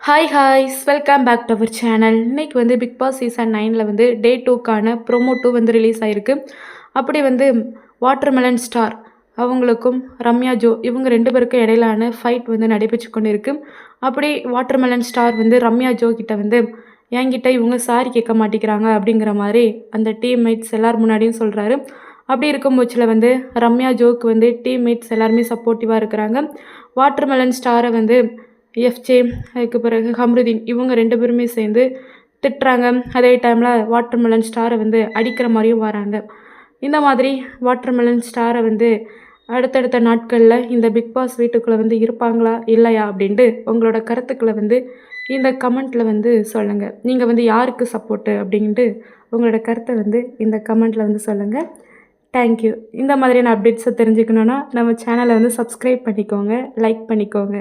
Hi ஹாய்ஸ் welcome back to our channel இன்னைக்கு வந்து Bigg Boss season நைனில் வந்து டே டூக்கான ப்ரோமோ டூ வந்து ரிலீஸ் ஆகிருக்கு அப்படி வந்து வாட்டர்மெலன் ஸ்டார் அவங்களுக்கும் ரம்யா ஜோ இவங்க ரெண்டு பேருக்கும் இடையிலான ஃபைட் வந்து நடைபெற்று கொண்டு இருக்கு அப்படி வாட்டர்மெலன் ஸ்டார் வந்து ரம்யா ஜோ கிட்ட வந்து என்கிட்ட இவங்க சாரி கேட்க மாட்டேங்கிறாங்க அப்படிங்கிற மாதிரி அந்த டீம்மேட்ஸ் எல்லார் முன்னாடியும் சொல்கிறாரு அப்படி இருக்கும் பட்சத்தில் வந்து ரம்யா ஜோக்கு வந்து டீம்மேட்ஸ் எல்லாருமே சப்போர்ட்டிவாக இருக்கிறாங்க. வாட்டர்மெலன் ஸ்டாரை வந்து எஃப்ஜே அதுக்கு பிறகு ஹம்ருதீன் இவங்க ரெண்டு பேருமே சேர்ந்து திட்டுறாங்க. அதே டைமில் வாட்டர்மெலன் ஸ்டாரை வந்து அடிக்கிற மாதிரியும் வராங்க. இந்த மாதிரி வாட்டர்மெலன் ஸ்டாரை வந்து அடுத்தடுத்த நாட்களில் இந்த பிக் பாஸ் வீட்டுக்குள்ளே வந்து இருப்பாங்களா இல்லையா அப்படின்ட்டு உங்களோட கருத்துக்களை வந்து இந்த கமெண்ட்டில் வந்து சொல்லுங்கள் நீங்கள் வந்து யாருக்கு சப்போர்ட்டு அப்படின்ட்டு உங்களோட கருத்தை வந்து இந்த கமெண்ட்டில் வந்து சொல்லுங்கள் தேங்க்யூ இந்த மாதிரியான அப்டேட்ஸை தெரிஞ்சுக்கணுன்னா நம்ம சேனலை வந்து சப்ஸ்கிரைப் பண்ணிக்கோங்க லைக் பண்ணிக்கோங்க.